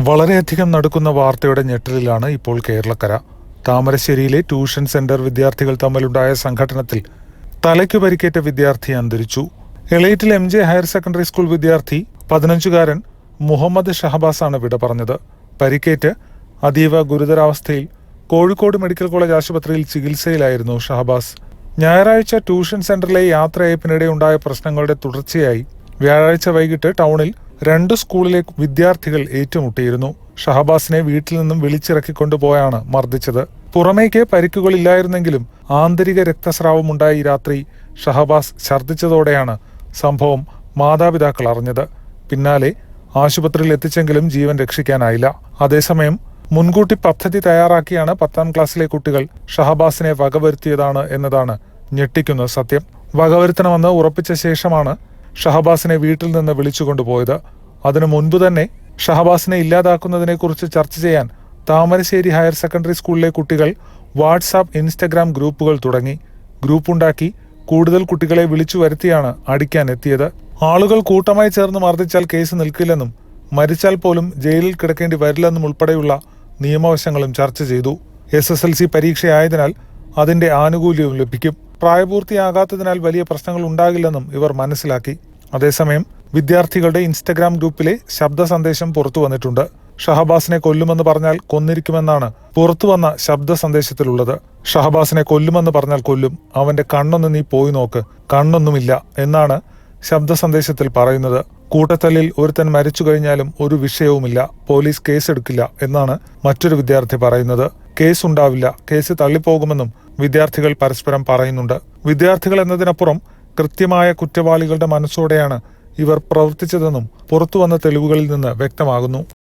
വളരെയധികം നടക്കുന്ന വാർത്തയുടെ ഞെട്ടലിലാണ് ഇപ്പോൾ കേരളക്കര. താമരശ്ശേരിയിലെ ട്യൂഷൻ സെന്റർ വിദ്യാർത്ഥികൾ തമ്മിലുണ്ടായ സംഘടനത്തിൽ തലയ്ക്കു പരിക്കേറ്റ വിദ്യാർത്ഥി അന്തരിച്ചു. Elettil M J higher secondary school വിദ്യാർത്ഥി പതിനഞ്ചുകാരൻ മുഹമ്മദ് ഷഹബാസാണ് വിട പറഞ്ഞത്. പരിക്കേറ്റ് അതീവ ഗുരുതരാവസ്ഥയിൽ കോഴിക്കോട് മെഡിക്കൽ കോളേജ് ആശുപത്രിയിൽ ചികിത്സയിലായിരുന്നു ഷഹബാസ്. ഞായറാഴ്ച ട്യൂഷൻ സെന്ററിലെ യാത്രയപ്പിനിടെ ഉണ്ടായ പ്രശ്നങ്ങളുടെ തുടർച്ചയായി വ്യാഴാഴ്ച വൈകിട്ട് ടൗണിൽ രണ്ട് സ്കൂളിലെ വിദ്യാർത്ഥികൾ ഏറ്റുമുട്ടിയിരുന്നു. ഷഹബാസിനെ വീട്ടിൽ നിന്നും വിളിച്ചിറക്കിക്കൊണ്ടുപോയാണ് മർദ്ദിച്ചത്. പുറമേക്ക് പരിക്കുകളില്ലായിരുന്നെങ്കിലും ആന്തരിക രക്തസ്രാവമുണ്ടായ രാത്രി ഷഹബാസ് ഛർദ്ദിച്ചതോടെയാണ് സംഭവം മാതാപിതാക്കൾ അറിഞ്ഞത്. പിന്നാലെ ആശുപത്രിയിൽ എത്തിച്ചെങ്കിലും ജീവൻ രക്ഷിക്കാനായില്ല. അതേസമയം മുൻകൂട്ടി പദ്ധതി തയ്യാറാക്കിയാണ് പത്താം ക്ലാസ്സിലെ കുട്ടികൾ ഷഹബാസിനെ വകവരുത്തിയതാണ് എന്നതാണ് ഞെട്ടിക്കുന്ന സത്യം. വകവരുത്തണമെന്ന് ഉറപ്പിച്ച ശേഷമാണ് ഷഹബാസിനെ വീട്ടിൽ നിന്ന് വിളിച്ചുകൊണ്ടുപോയത് അതിനു മുൻപ് തന്നെ ഷഹബാസിനെ ഇല്ലാതാക്കുന്നതിനെക്കുറിച്ച് ചർച്ച ചെയ്യാൻ താമരശ്ശേരി ഹയർ സെക്കൻഡറി സ്കൂളിലെ കുട്ടികൾ വാട്സാപ്പ് ഇൻസ്റ്റഗ്രാം ഗ്രൂപ്പുകൾ തുടങ്ങി. ഗ്രൂപ്പുണ്ടാക്കി കൂടുതൽ കുട്ടികളെ വിളിച്ചു വരുത്തിയാണ് അടിക്കാൻ എത്തിയത് ആളുകൾ കൂട്ടമായി ചേർന്ന് മർദ്ദിച്ചാൽ കേസ് നിൽക്കില്ലെന്നും മരിച്ചാൽ പോലും ജയിലിൽ കിടക്കേണ്ടി വരില്ലെന്നും ഉൾപ്പെടെയുള്ള നിയമവശങ്ങളും ചർച്ച ചെയ്തു. എസ് എസ് എൽ സി പരീക്ഷയായതിനാൽ അതിന്റെ ആനുകൂല്യവും ലഭിക്കും. പ്രായപൂർത്തിയാകാത്തതിനാൽ വലിയ പ്രശ്നങ്ങൾ ഉണ്ടാകില്ലെന്നും ഇവർ മനസ്സിലാക്കി. അതേസമയം വിദ്യാർത്ഥികളുടെ ഇൻസ്റ്റഗ്രാം ഗ്രൂപ്പിലെ ശബ്ദ സന്ദേശം പുറത്തു വന്നിട്ടുണ്ട്. ഷഹബാസിനെ കൊല്ലുമെന്ന് പറഞ്ഞാൽ കൊന്നിരിക്കുമെന്നാണ് പുറത്തുവന്ന ശബ്ദ സന്ദേശത്തിലുള്ളത്. ഷഹബാസിനെ കൊല്ലുമെന്ന് പറഞ്ഞാൽ കൊല്ലും. അവന്റെ കണ്ണൊന്ന് നീ പോയി നോക്ക്. കണ്ണൊന്നുമില്ല എന്നാണ് ശബ്ദ സന്ദേശത്തിൽ പറയുന്നത്. കൂട്ടത്തല്ലിൽ ഒരുത്തൻ മരിച്ചു കഴിഞ്ഞാലും ഒരു വിഷയവുമില്ല. പോലീസ് കേസെടുക്കില്ല എന്നാണ് മറ്റൊരു വിദ്യാർത്ഥി പറയുന്നത്. കേസ് ഉണ്ടാവില്ല കേസ് തള്ളിപ്പോകുമെന്നും വിദ്യാർത്ഥികൾ പരസ്പരം പറയുന്നുണ്ട്. വിദ്യാർത്ഥികൾ എന്നതിനപ്പുറം കൃത്യമായ കുറ്റവാളികളുടെ മനസ്സോടെയാണ് ഇവർ പ്രവർത്തിച്ചതെന്നും പുറത്തുവന്ന തെളിവുകളിൽ നിന്ന് വ്യക്തമാകുന്നു.